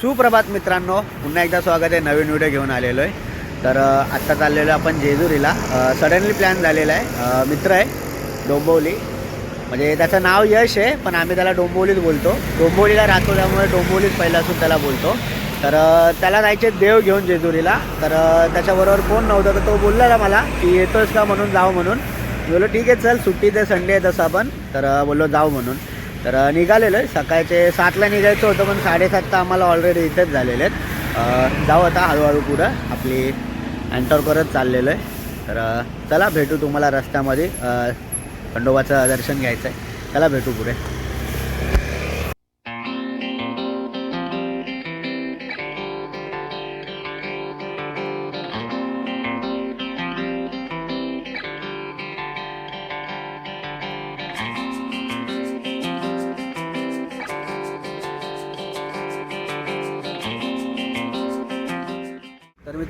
सुप्रभात मित्रांनो पुन्हा एकदा स्वागत आहे. नवीन व्हिडिओ घेऊन आलेलो आहे. तर आत्ता चाललेलो आपण जेजुरीला. सडनली प्लॅन झालेला आहे. मित्र आहे डोंबवली म्हणजे त्याचं नाव यश आहे पण आम्ही त्याला डोंबवलीच बोलतो. डोंबवलीला राहतो त्यामुळे डोंबवलीच असून त्याला बोलतो. तर त्याला जायचे देव घेऊन जेजुरीला. तर त्याच्याबरोबर कोण नव्हतं तर तो बोलला मला की येतोच का म्हणून जाऊ म्हणून. बोललो ठीक आहे चल सुट्टी ते संडे आहे तसं आपण. तर बोललो जाऊ म्हणून. तर निघालेलं आहे. सकाळचे सातला निघायचं होतं पण साडेसात तर आम्हाला ऑलरेडी इथेच झालेले आहेत. जाऊ आता हळूहळू पुढं. आपली अँटर करत चाललेलो आहे. तर चला भेटू तुम्हाला रस्त्यामध्ये. खंडोबाचं दर्शन घ्यायचं आहे चला भेटू पुढे.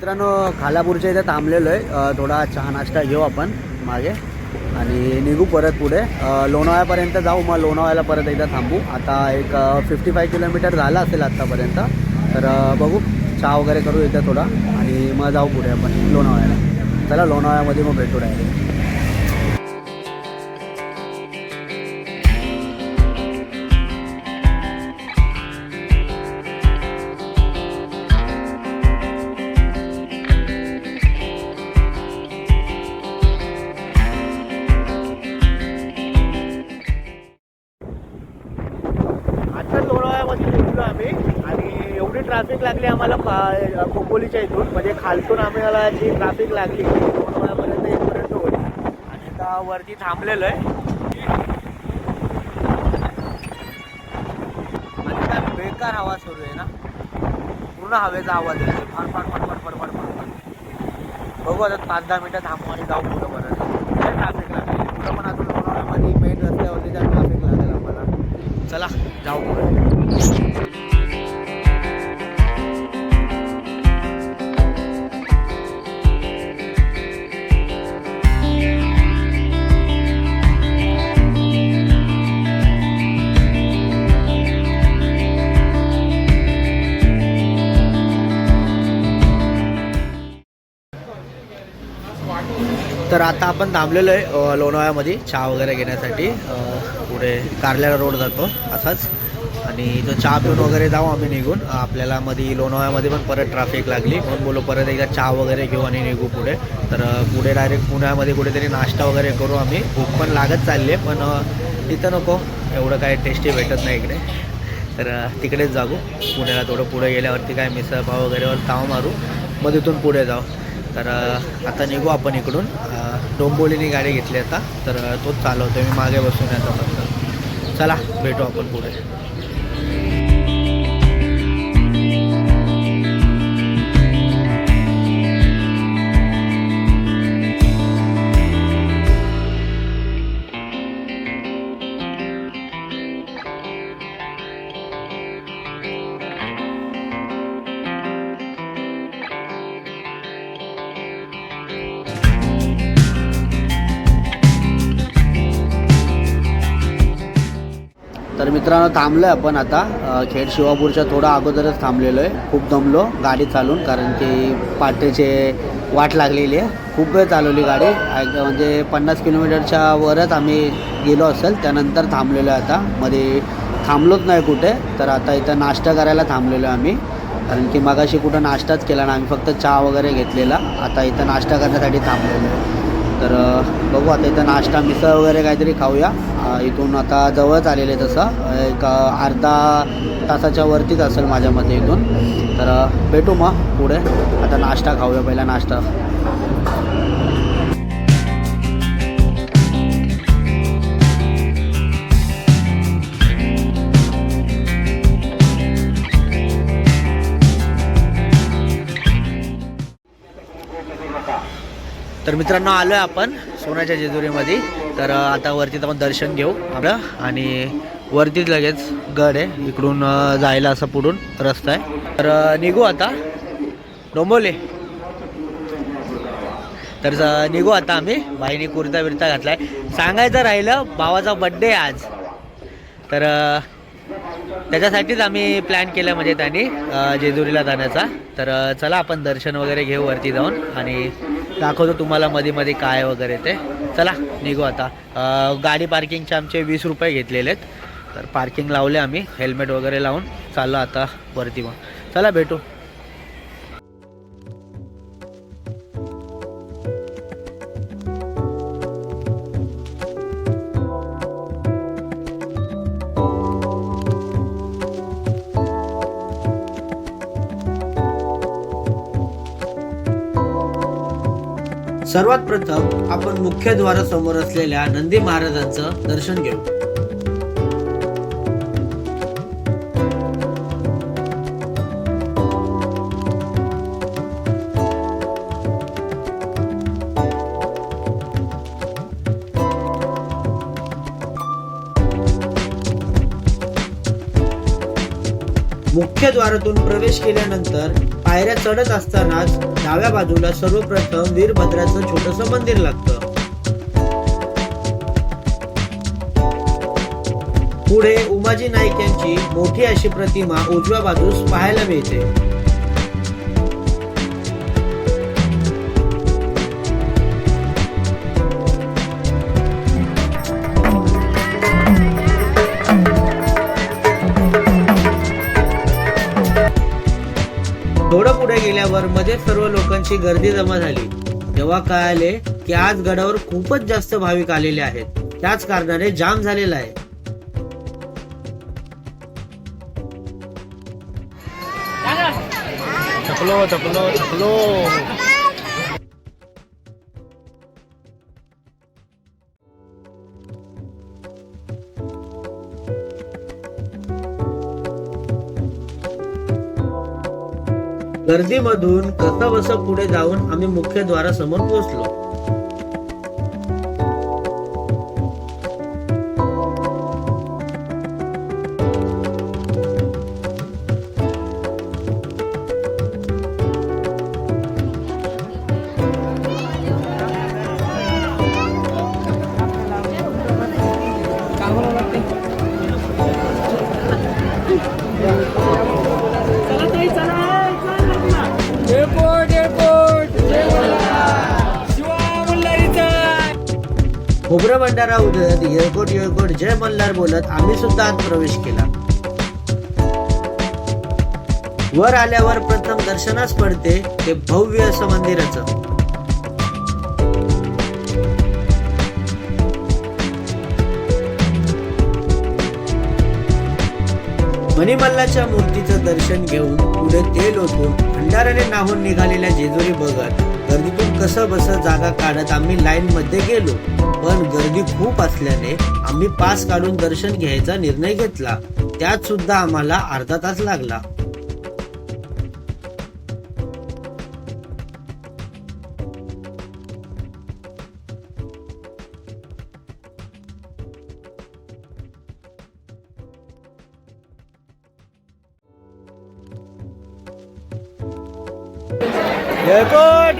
मित्रांनो खालापूरच्या इथे थांबलेलो आहे थोडा चहा नाश्ता घेऊ आपण मागे. आणि निघू परत पुढे. लोणावळ्यापर्यंत जाऊ मग लोणावळ्याला परत एकदा थांबू. आता एक फिफ्टी फाय किलोमीटर झाला असेल आत्तापर्यंत तर बघू. चहा वगैरे करू इथं थोडा. आणि मग जाऊ पुढे आपण लोणावळ्याला. चला लोणावळ्यामध्ये मग भेटू डायरेक्ट आम्हाला खोपोलीच्या इथून म्हणजे खालतून आम्हाला जी ट्राफिक लागली दोन वेळापर्यंत इथपर्यंत आणि आता वरती थांबलेलं आहे. आणि बेकार हवा सुरू आहे ना. पूर्ण हवेचा आवाज आहे. फार फार फार फार फार फार फार बघू आता पाच दहा मिनटं थांबू आणि जाऊ पुढं परत. ट्राफिक लागली. पुढं पण अजून मेन रस्त्यावरती त्या ट्राफिक लागेल आम्हाला. चला जाऊ तर आता आपण थांबलेलो आहे लोणावळ्यामध्ये चहा वगैरे घेण्यासाठी. पुढे कारल्याला रोड जातो असाच. आणि इथं चहा पिऊन वगैरे जाऊ आम्ही निघून. आपल्याला मध्ये लोणावळ्यामध्ये पण परत ट्रॅफिक लागली. म्हणून बोलू परत एकदा चहा वगैरे घेऊ आणि निघू पुढे. तर पुढे डायरेक्ट पुण्यामध्ये कुठेतरी नाश्ता वगैरे करू आम्ही. भूक पण लागत चालली आहे पण तिथं इथं नको. एवढं काय टेस्टी भेटत नाही इकडे. तर तिकडेच जाऊ. पुण्याला थोडं पुढे गेल्यावरती काय मिसळपाव वगैरेवर ताव मारू. मग तिथून पुढे जाऊ. तर आता निघू आपण इकडून. डोंबोलीने गाडी घेतली आता. तर तोच चालवतो मी मागे बसून आता फक्त. चला भेटू आपण पुढे. तर मित्रांनो थांबलो आहे आपण आता. खेड शिवापूरच्या थोडा अगोदरच थांबलेलो आहे खूप दमलो गाडी चालून कारण की पाटेचे वाट लागलेली आहे. खूप वेळ चालवली गाडी. म्हणजे पन्नास किलोमीटरच्या वरच आम्ही गेलो असेल त्यानंतर थांबलेलो आहे आता. मध्ये थांबलोच नाही कुठे तर आता इथं नाश्ता करायला थांबलेलो आहे आम्ही. कारण की मगाशी कुठं नाश्ताच केला ना आम्ही फक्त चहा वगैरे घेतलेला. आता इथं नाश्ता करण्यासाठी थांबलेलो आहे. तर बघू आता इथं नाश्ता मिसळ वगैरे काहीतरी खाऊया. इथून आता जवळच आलेले तसं एक अर्धा तासाच्या वरतीच असेल माझ्या मते इथून. तर भेटू मग पुढे. आता नाश्ता खाऊया पहिला नाश्ता. तर मित्रांनो आलो आहे आपण सोन्याच्या जेजुरीमध्ये. तर आता वरतीच आपण दर्शन घेऊ आपलं. आणि वरतीच लगेच गड आहे. इकडून जायला असं पुढून रस्ता आहे. तर निघू आता. डोंबोले तर निघू आता आम्ही. बाईने कुर्ता बिर्ता घातलाय. सांगायचं राहिलं भावाचा बड्डे आज. तर त्याच्यासाठीच आम्ही प्लॅन केला म्हणजे त्यांनी जेजुरीला जाण्याचा. तर चला आपण दर्शन वगैरे घेऊ वरती जाऊन. आणि दाखवतो तुम्हाला मध्ये मध्ये काय वगैरे ते. चला निघू आता. गाडी पार्किंगचे आमचे वीस रुपये घेतलेले आहेत. तर पार्किंग लावले आम्ही हेल्मेट वगैरे लावून. चाललो आता वरती मग. चला भेटू. सर्वात प्रथम आपण मुख्य द्वारासमोर असलेल्या नंदी महाराजांचं दर्शन घेऊ. मुख्य द्वारातून प्रवेश केल्यानंतर पायऱ्या चढत असतानाच डाव्या बाजूला सर्वप्रथम वीरभद्राचं छोटस मंदिर लागतं. पुढे उमाजी नाईक यांची मोठी अशी प्रतिमा उजव्या बाजूस पाहायला मिळते. गडावर मध्ये सर्व लोकांची गर्दी जमा झाली. तेव्हा कळाले की आज गडावर खूपच जास्त भाविक आलेले आहेत. त्याच कारणाने जाम झालेला आहे. चपलो चपलो चपलो गर्दीमधून कसं पुढे जाऊन आम्ही मुख्य द्वारासमोर पोहोचलो. खोबरं भंडारा उधळत येळकोट येळकोट जय मल्हार बोलत आम्ही सुद्धा आत प्रवेश केला. वर आल्यावर प्रथम दर्शनास पडते ते भव्य असं मंदिराचं. मणिमल्लाच्या मूर्तीचं दर्शन घेऊन पुढे तेल ओतून भंडाराने नाहून निघालेल्या जेजुरी बघत गर्दीतून कसं बस जागा काढत आम्ही लाईन मध्ये गेलो. पण गर्दी खूप असल्याने आम्ही पास काढून दर्शन घ्यायचा निर्णय घेतला. त्यात सुद्धा आम्हाला अर्धा तास लागला.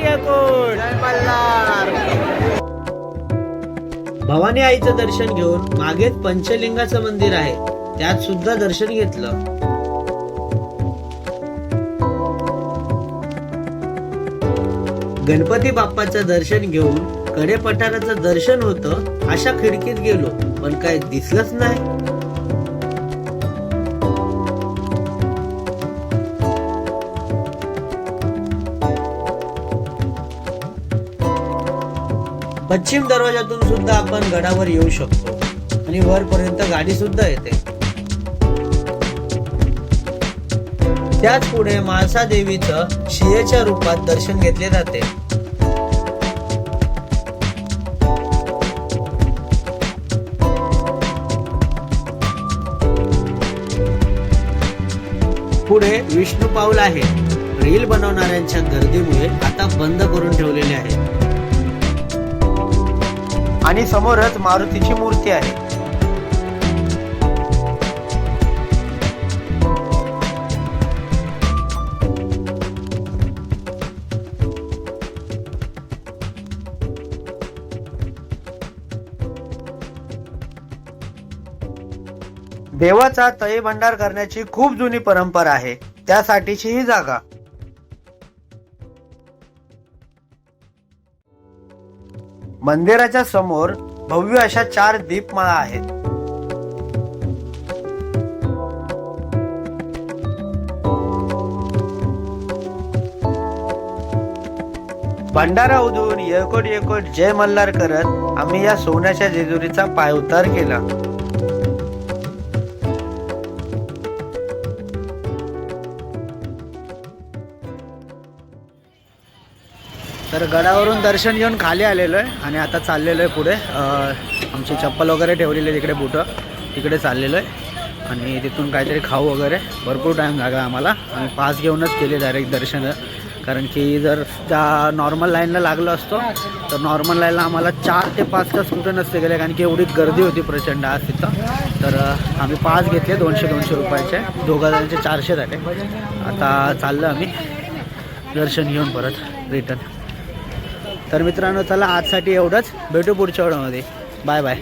मल्हार भवानी आईचं दर्शन घेऊन मागेच पंचलिंगाचं मंदिर आहे. त्यात सुद्धा दर्शन घेतलं. गणपती बाप्पाचं दर्शन घेऊन कडे पठाराचं दर्शन होतं अशा खिडकीत गेलो. पण काय दिसलंच नाही. पश्चिम दरवाजातून सुद्धा आपण गडावर येऊ शकतो. आणि वरपर्यंत गाडी सुद्धा येते. त्याच पुढे माळसा देवीचं शियेच्या रूपात दर्शन घेतले जाते. पुढे विष्णू पाऊल आहे. रील बनवणाऱ्यांच्या गर्दीमुळे आता बंद करून ठेवलेले आहे आणि समोरच मारुतीची मूर्ती आहे. देवाचा तळी भंडार करण्याची खूप जुनी परंपरा आहे. त्यासाठीची ही जागा. मंदिराच्या समोर भव्य अशा चार दीपमाळा आहेत. भंडारा उधळून येळकोट येळकोट जय मल्हार करत आम्ही या सोन्याच्या जेजुरीचा पायउतार केला. तर गडावरून दर्शन घेऊन खाली आलेलो आहे आणि आता चाललेलो आहे पुढे. आमची चप्पल वगैरे ठेवलेली आहे तिकडे बुटं. तिकडे चाललेलो आहे. आणि तिथून काहीतरी खाऊ वगैरे. भरपूर टाईम लागला आम्हाला. आम्ही पास घेऊनच केले डायरेक्ट दर्शन. कारण की जर त्या नॉर्मल लाईनला लागलो असतो तर नॉर्मल लाईनला आम्हाला चार ते पाच तास कुठे नसते गेले. कारण की एवढी गर्दी होती प्रचंड आज तिथं. तर आम्ही पास घेतले दोनशे दोनशे रुपयाचे. दोघा जणांचे चारशे झाले. आता चाललो आम्ही. दर्शन घेऊन परत रिटर्न तर मित्रांनो चला आजसाठी एवढंच. भेटू पुढच्या वेळामध्ये बाय बाय.